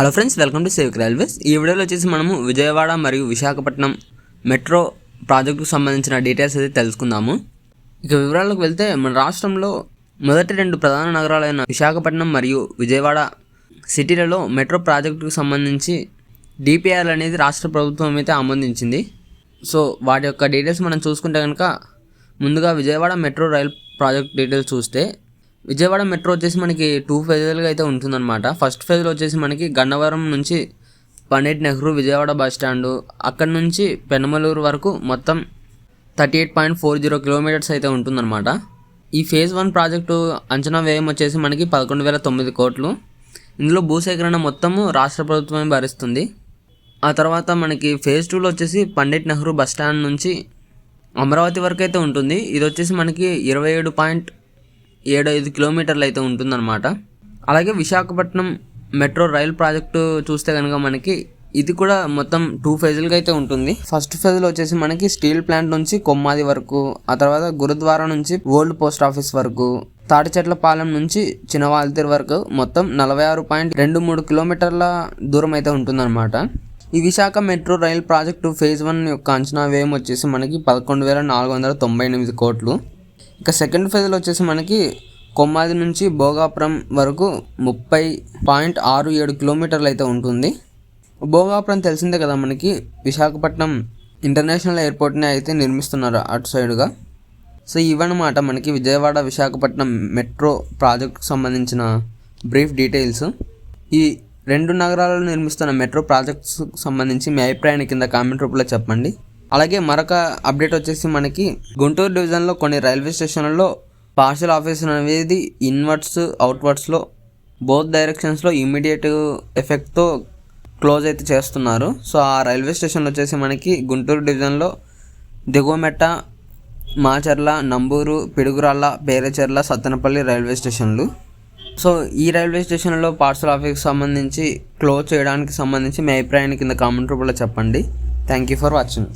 Hello friends welcome to సేవిక్ railways ఈ వీడియోలో వచ్చేసి మనము విజయవాడ మరియు విశాఖపట్నం మెట్రో ప్రాజెక్టుకు సంబంధించిన డీటెయిల్స్ అయితే తెలుసుకుందాము. ఇక వివరాలకు వెళ్తే మన రాష్ట్రంలో మొదటి రెండు ప్రధాన నగరాలైన విశాఖపట్నం మరియు విజయవాడ సిటీలలో మెట్రో ప్రాజెక్టుకు సంబంధించి డిపిఆర్ అనేది రాష్ట్ర ప్రభుత్వం అయితే ఆమోదించింది. సో వాటి యొక్క డీటెయిల్స్ మనం చూసుకుంటే కనుక ముందుగా Vijayawada metro rail project details చూస్తే విజయవాడ మెట్రో వచ్చేసి మనకి టూ ఫేజ్లుగా అయితే ఉంటుందన్నమాట. ఫస్ట్ ఫేజ్లో వచ్చేసి మనకి గన్నవరం నుంచి పండిట్ నెహ్రూ విజయవాడ బస్ స్టాండు అక్కడ నుంచి పెనమలూరు వరకు మొత్తం thirty eight point four zero kilometres అయితే ఉంటుందన్నమాట. ఈ ఫేజ్ వన్ ప్రాజెక్టు అంచనా వ్యయం వచ్చేసి మనకి పదకొండు వేల తొమ్మిది కోట్లు. ఇందులో భూసేకరణ మొత్తము రాష్ట్ర ప్రభుత్వమే భరిస్తుంది. ఆ తర్వాత మనకి ఫేజ్ టూలో వచ్చేసి పండిట్ నెహ్రూ బస్ స్టాండ్ నుంచి అమరావతి వరకు అయితే ఉంటుంది. ఇది వచ్చేసి మనకి ఇరవై ఏడు పాయింట్ ఏడైదు ఐదు కిలోమీటర్లు అయితే ఉంటుందన్నమాట. అలాగే విశాఖపట్నం మెట్రో రైల్ ప్రాజెక్టు చూస్తే కనుక మనకి ఇది కూడా మొత్తం టూ ఫేజ్లుగా అయితే ఉంటుంది. ఫస్ట్ ఫేజ్లో వచ్చేసి మనకి స్టీల్ ప్లాంట్ నుంచి కొమ్మాది వరకు ఆ తర్వాత గురుద్వారా నుంచి ఓల్డ్ పోస్ట్ ఆఫీస్ వరకు తాటిచెట్ల పాలెం నుంచి చినవాల్తీర్ వరకు మొత్తం నలభై ఆరు పాయింట్ రెండు మూడు కిలోమీటర్ల దూరం అయితే ఉంటుందన్నమాట. ఈ Visakha metro rail project phase one యొక్క అంచనా వ్యయం వచ్చేసి మనకి పదకొండు వేల నాలుగు వందల తొంభై ఎనిమిది కోట్లు. ఇక సెకండ్ ఫేజ్లో వచ్చేసి మనకి కొమ్మాది నుంచి భోగాపురం వరకు ముప్పై పాయింట్ ఆరు ఏడు కిలోమీటర్లు అయితే ఉంటుంది. భోగాపురం తెలిసిందే కదా మనకి విశాఖపట్నం ఇంటర్నేషనల్ ఎయిర్పోర్ట్ని అయితే నిర్మిస్తున్నారు అటు సైడ్గా సో ఇవన్నమాట మనకి విజయవాడ విశాఖపట్నం మెట్రో ప్రాజెక్ట్కి సంబంధించిన బ్రీఫ్ డీటెయిల్స్ ఈ రెండు నగరాలలో నిర్మిస్తున్న మెట్రో ప్రాజెక్ట్స్ సంబంధించి మీ అభిప్రాయాన్ని కింద కామెంట్ రూపంలో చెప్పండి. అలాగే మరొక అప్డేట్ వచ్చేసి మనకి గుంటూరు డివిజన్లో కొన్ని రైల్వే స్టేషన్లలో పార్సల్ ఆఫీస్ అనేది ఇన్వర్ట్స్ అవుట్వర్డ్స్లో బోత్ డైరెక్షన్స్లో ఇమ్మీడియట్ ఎఫెక్ట్తో క్లోజ్ అయితే చేస్తున్నారు. సో ఆ రైల్వే స్టేషన్ వచ్చేసి మనకి గుంటూరు డివిజన్లో దిగువమెట్ట మాచర్ల నంబూరు పిడుగురాళ్ళ పేరచెర్ల సత్తెనపల్లి రైల్వే స్టేషన్లు. సో ఈ రైల్వే స్టేషన్లో పార్సల్ ఆఫీస్కి సంబంధించి క్లోజ్ చేయడానికి సంబంధించి మీ అభిప్రాయాన్ని కింద కామెంట్ రూపంలో చెప్పండి. Thank you for watching.